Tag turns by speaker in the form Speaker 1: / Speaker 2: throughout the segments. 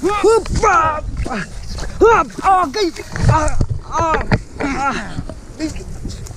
Speaker 1: Hup! Hup! Ah! Okay! Ah! Ah! Ah! Ay!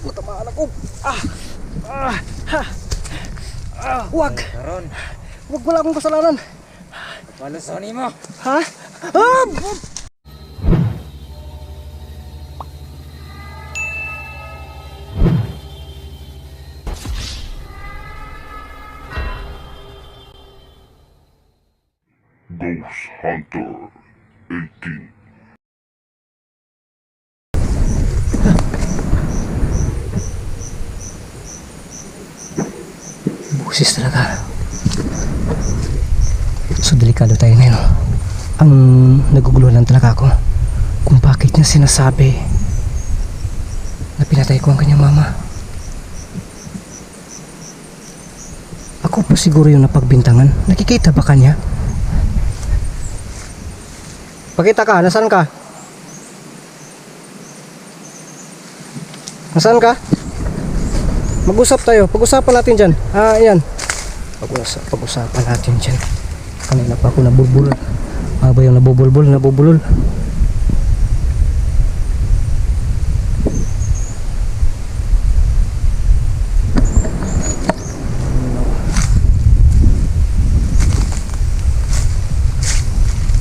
Speaker 1: Matamaan ako! Ah! Ah! Ah! Wag! Wag wala akong kasalanan!
Speaker 2: palusoni mo.
Speaker 1: Ha? Ah!
Speaker 3: 18.
Speaker 1: Busis talaga. So delikado tayo ngayon. Ang nagugulo lang talaga ako kung bakit niya sinasabi na pinatay ko ang kanyang mama. Ako po siguro yung napagbintangan. Nakikita ba kanya? Pakita ka, nasaan ka? Nasaan ka? Mag-usap tayo. Pag-usapan natin dyan. Ah, yan. Pag-usap, pag-usapan natin dyan. Kanina pa ako nabubulol. Ah, ba yung nabubulbul, nabubulol?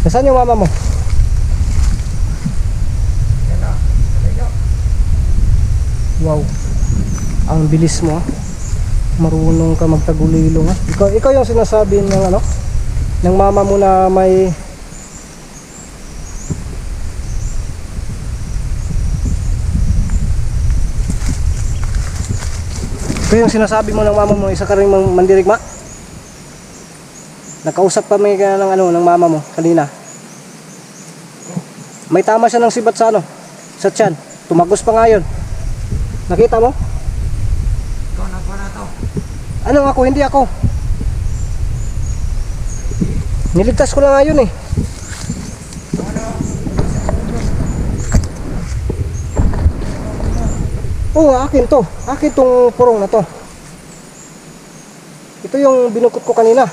Speaker 1: Nasaan yung mama mo? Wow. Ang bilis mo ah. Marunong ka magtagulilong ah. Ikaw, ikaw yung sinasabi ng ano? Ng mama mo na may Ikaw yung sinasabi mo ng mama mo isa ka rin mandirigma? Nakausap may ka ng ano ng mama mo kanina. May tama siya ng sibat sa ano? Sa tiyan. Tumagos pa nga yun. Nakita mo?
Speaker 2: Ikaw na na to.
Speaker 1: Ano ako? Hindi ako. Niligtas ko lang nga yun eh. Oo, akin to. Akin tong purong na to. Ito yung binukot ko kanina.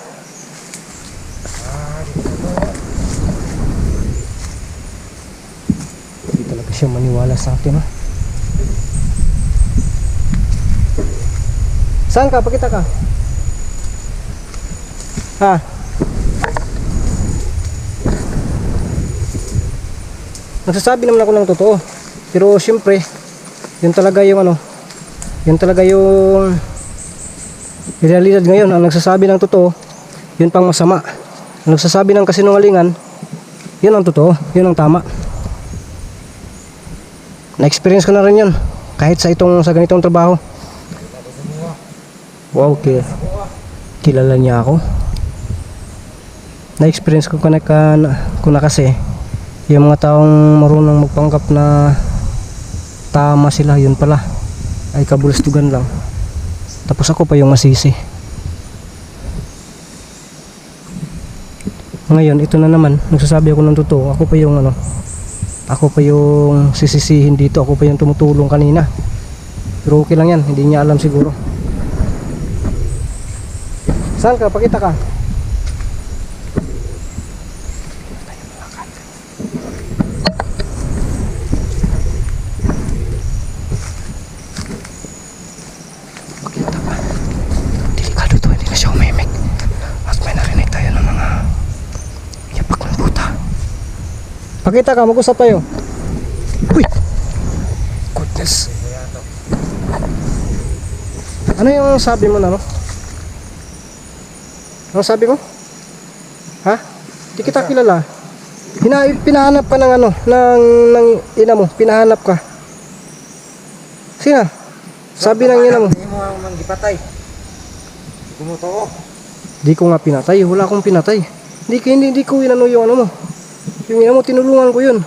Speaker 1: Hindi talaga siya maniwala sa atin ha. Saan ka? Pakita ka. Ha? Nagsasabi naman ako ng totoo. Pero siyempre, yun talaga yung ano, yun talaga yung realidad ngayon. Ang nagsasabi ng totoo, yun pang masama. Ang nagsasabi ng kasinungalingan, yun ang totoo, yun ang tama. Na-experience ko na rin yun. Kahit sa itong sa ganitong trabaho. Wow, ki kilala niya ako. Na-experience ko na, ka, ko na kasi yung mga taong marunong magpanggap na tama sila, yun pala ay kabulastugan lang. Tapos ako pa yung masisi. Ngayon, ito na naman, nagsasabi ako ng totoo. Ako pa yung ano, ako pa yung sisisihin dito. Ako pa yung tumutulong kanina. Pero okay lang yan, hindi niya alam siguro. Saan ka? Pakita ka. Pakita ka, mag-usap tayo. Uy! Goodness. Ano yung sabi mo na no? Ano sabi mo? Ha? Di kita kilala. Hina, pinahanap ka ng ano, ng, ng ina mo, pinahanap ka. Sino? Sabi ng ina mo.
Speaker 2: Hindi mo ang manggipatay. Gumuto ko.
Speaker 1: Di ko nga pinatay, wala akong pinatay. Hindi ko, hindi, hindi ko inano yung ano mo. Yung ina mo, tinulungan ko yun.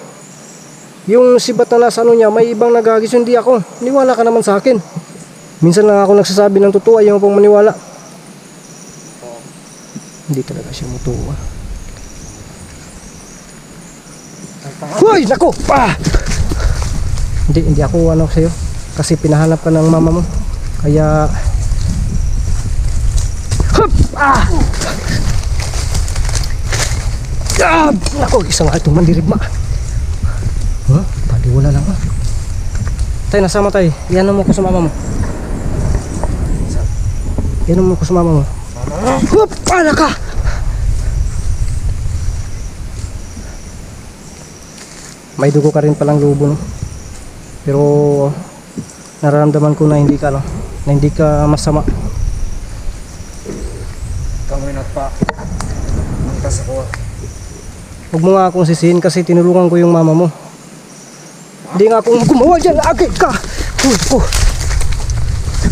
Speaker 1: Yung sibat na nasa ano niya, may ibang nagagis, hindi ako. Niwala ka naman sa akin. Minsan lang ako nagsasabi ng totoo, ayaw pong maniwala. Hindi talaga siya mutuwa. Hoy, nako! Ah! Hindi, hindi ako ano sa'yo. Kasi pinahanap ka ng mama mo. Kaya... Hup! Ah! Ah! Ako, isang nga itong mandirigma. Huh? Paliwala lang ah. Tay, nasama tayo. Iyan mo ko sa mama mo. Iyan mo ko sa mama mo. Hup! Pala ka! May dugo ka rin palang lubo, no? Pero nararamdaman ko na hindi ka, no? Na hindi ka masama.
Speaker 2: Kami na pa. Mangkas ako.
Speaker 1: Huwag mo nga akong sisihin kasi tinulungan ko yung mama mo. Hindi nga akong gumawa dyan. Agay ka! Huy, oh.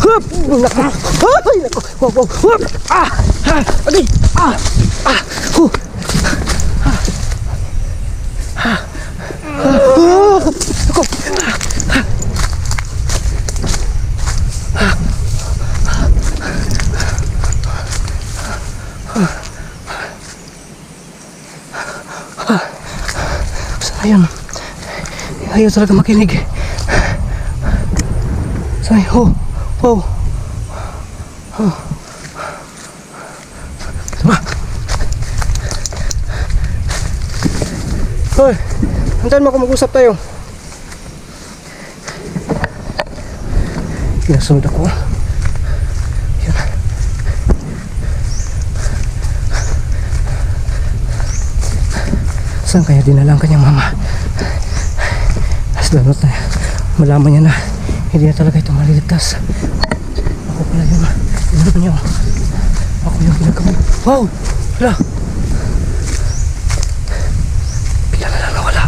Speaker 1: Hup! Naku! Ay, naku! Wow, wow! Hup! Ah! Ah! Agay! Ah! Ah! Huh! Ah! Ah! Ah! Naku! Ah! Yun? Ayaw talaga makinig. Yun? Oh! Oh! Oh! Hoy! Antayin mo mag-usap tayo. Pinasunod ako. Yun. Saan kaya dinala ang kanyang mama? As lalot na malaman niya na hindi na talaga ito maliligtas. Ako pala yun. Inarap niyo. Ako yung ginagawa. Wow! Hala! Bigla na lang nawala.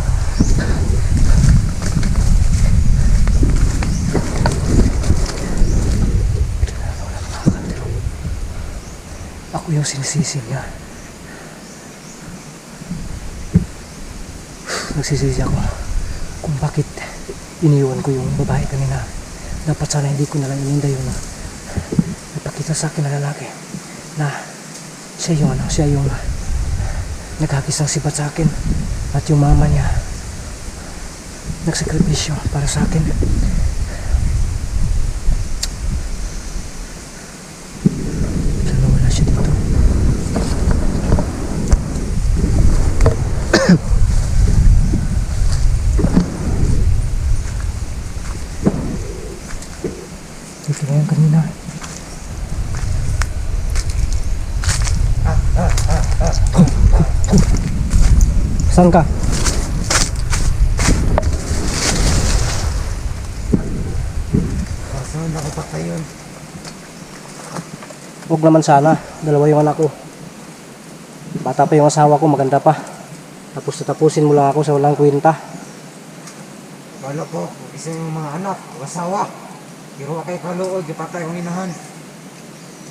Speaker 1: Ako yung sinisisi niya. nagsisisi ako kung bakit iniwan ko yung babae kanina. Dapat sana hindi ko na lang ininda yung napakita sa akin na lalaki na siya yung ano, siya yung naghagis ng sibat sa akin at yung mama niya nagsakripisyo para sa akin. Sana wala siya dito. Dito na yan kanina. Oh, oh, oh. Saan ka?
Speaker 2: Saan ako patay yun?
Speaker 1: Huwag naman sana. Dalawa yung anak ko. Bata pa yung asawa ko, maganda pa. Tapos tatapusin mo lang ako sa walang kwenta.
Speaker 2: Kala ko, isa yung mga anak, asawa. Pero kay kaluod, gipatay kong inahan.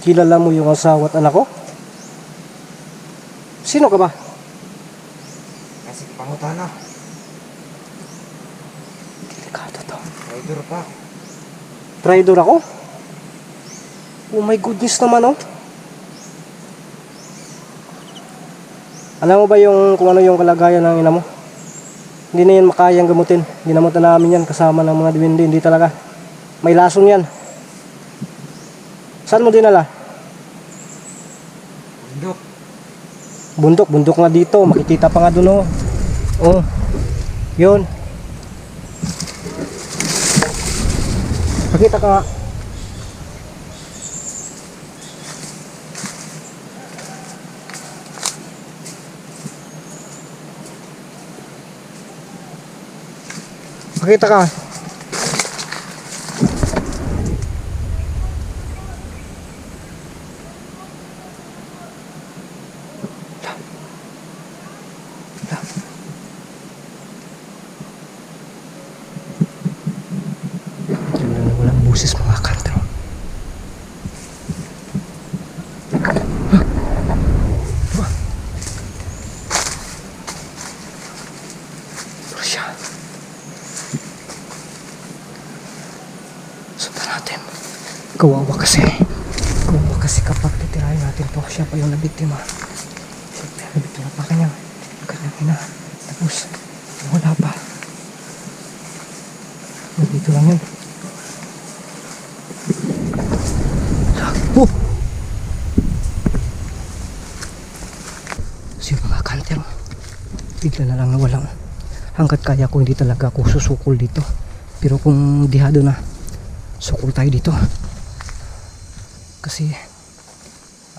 Speaker 1: Kilala mo yung asawa at anak ko? Sino ka ba?
Speaker 2: Kasi pangutana,
Speaker 1: Delikado to.
Speaker 2: rider pa.
Speaker 1: Traidor ako? Oh my goodness naman oh. Alam mo ba yung kung ano yung kalagayan ng ina mo? Hindi na yan makayang gamutin. Ginamot na namin yan kasama ng mga diwindi. Hindi talaga. May lason yan. Saan mo dinala?
Speaker 2: Bundok.
Speaker 1: Bundok. Bundok nga dito. Makikita pa nga dun oh. Oh. Yun. Pakita ka. Pakita ka. Wala na walang buses mga kanto. Pero siya. Sundan natin. Kawawa kasi. Kawawa kasi kapag titirahin natin to, siya pa yung nabiktima. Yung nabiktima pa kanya. Kanyang ina. Tapos, wala pa. Nandito lang yun. Oh! So yung mga kanter, bigla na lang nawalang hanggat kaya ko hindi talaga ako susukol dito pero kung dihado na sukol tayo dito kasi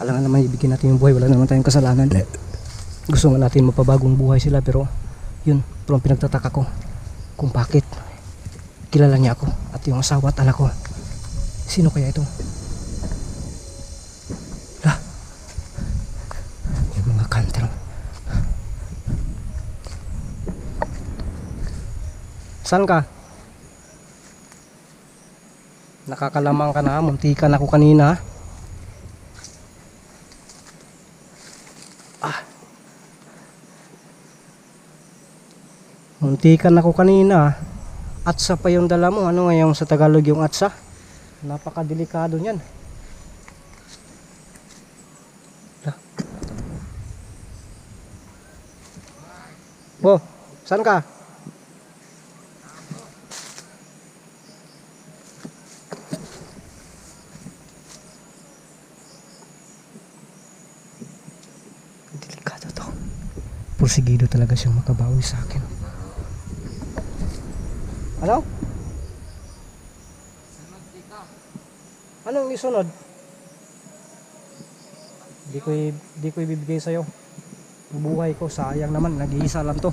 Speaker 1: alam naman ibigin natin yung buhay. Wala naman tayong kasalanan. Gusto nga natin mapabagong buhay sila pero yun pero ang pinagtataka ko kung bakit kilala niya ako at yung asawa at anak ko. Sino kaya ito? Lah yung mga kanter saan ka? Nakakalamang ka na muntikan ako kanina Muntikan ako kanina. Atsa pa yung dala mo. Ano nga sa Tagalog yung atsa? Napakadelikado niyan. Lah. Oh, saan ka? Delikado to. Porsigido talaga siyang makabawi sa akin ano? Anong isunod? Di ko di ko ibibigay sa iyo. Buhay ko sayang naman, nag-iisa lang to.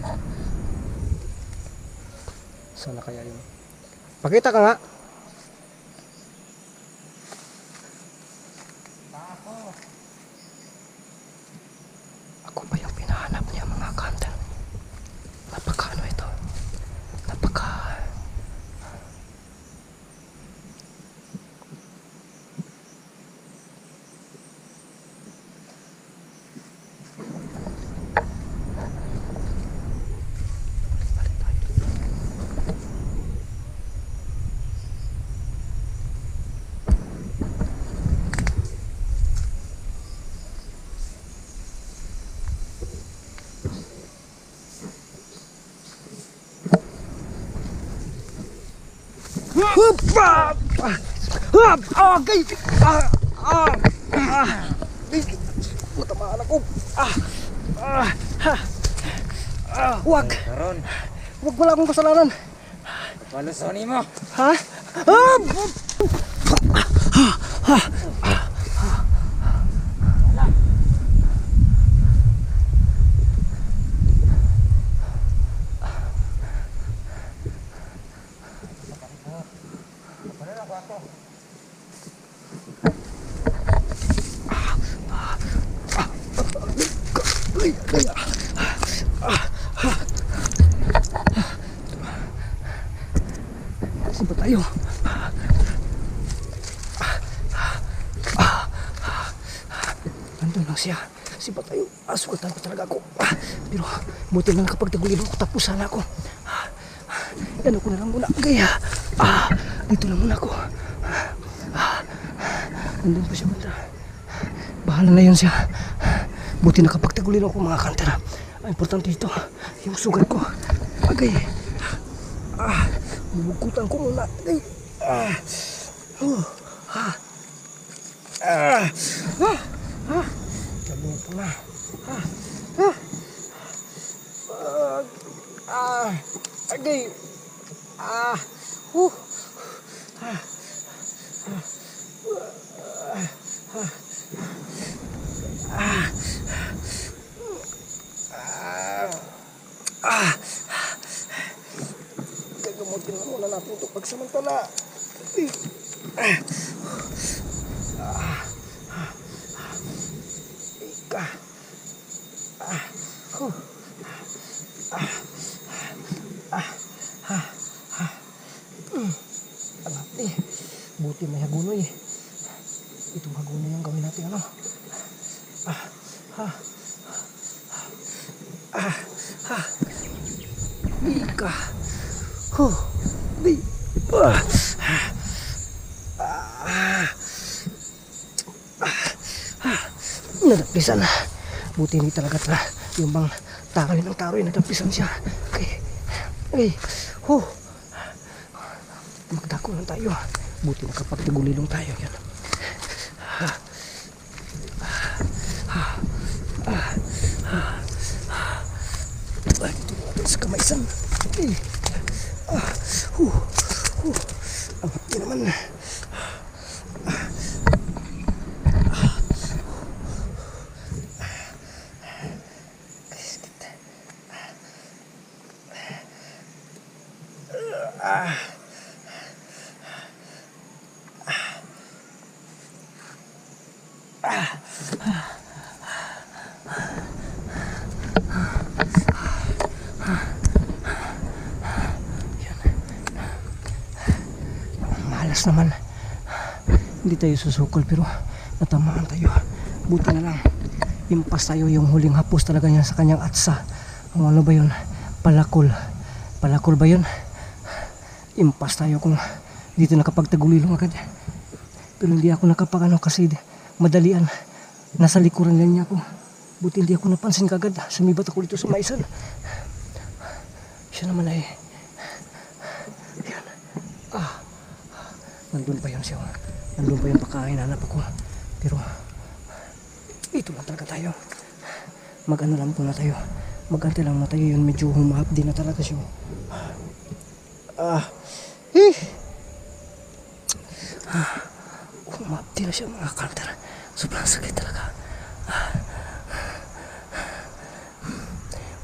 Speaker 1: Sana kaya yun. Pakita ka nga. Ako ba yung pinahanap niya mga kanter? Napaka ano ito? Napaka Hup! Ah! Hup! Ah! Ah! Ah! Ah! Gay! Matamaan ako! Ah! Ah! Ah! Wag!
Speaker 2: Karon,
Speaker 1: Wag wala akong kasalanan!
Speaker 2: palusoni mo.
Speaker 1: Ha? Ah! Saan ba tayo? Nandun lang siya. Si tayo. Ah, sugatan pa talaga ako. Pero buti lang kapag tagulin ako tapos sana ako. Yan ako na lang muna. Gaya. Ah, dito lang muna ako. Nandun pa siya banda. Bahala na yun siya. Buti na kapag tagulin ako mga kantera. Ang importante dito, yung sugat ko. Agay. Ah, bubukutan ko muna. Ay. Ah. Oh. Ah. Ah. Ah. Ah. Sabi ko na. Ah. Ah. Ah. Ah. Agay. Ah. Huh. Ah. Ah. Gagamutin na muna natin ito pagsamantala. Ay. Ah. Ah. Ika. Ah. Huh. Ah. Ah. Ah. Ah. Mm. Anak eh. Buti may hagunoy eh. Itong hagunoy ang gawin natin ano. Ah. Ah. Ah. Ah. Ika. Huh. Di. Ah. Ah. Ah. Nadapisan. Buti hindi talaga tra. Yung bang taroy ng taroy, nadapisan siya. Okay. Okay. Huh. Magdako lang tayo. Buti nakapagtagulilong tayo. Yan. Ah. Ah. Ah. Ah. kamaisan. Eh. Ah, Ooh. Hindi tayo susukol pero natamaan tayo. Buti na lang. Impas tayo yung huling hapos talaga niya sa kanyang atsa. Ang ano ba yun? Palakol. Palakol ba yun? Impas tayo kung dito nakapagtagulilong agad. Pero hindi ako nakapagano kasi madalian. Nasa likuran lang niya ako. Buti hindi ako napansin kagad. Sumibat ako dito sa maisan. Siya naman ay Nandun pa yun siya. Nandun pa yung pagkain. Hanap ako. Pero, ito lang talaga tayo. Mag-ano lang muna tayo. Mag-ante lang na tayo yun. Medyo humahap din na talaga siya. Ah. Eh. Ah. Humahap din na siya mga kanter. Sobrang sakit talaga. Ah.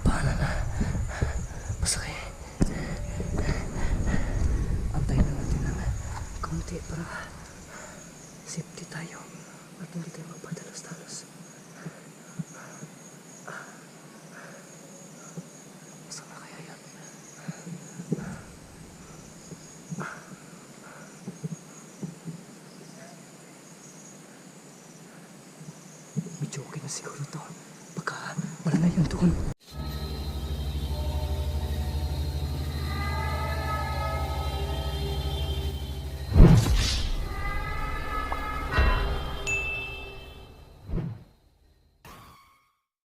Speaker 1: Paano kayo. Antayin na natin ng kaunti para safety tayo at hindi tayo magpadalos-dalos. Na kaya yan? Medyo okay na siguro to. Baka wala na yun doon.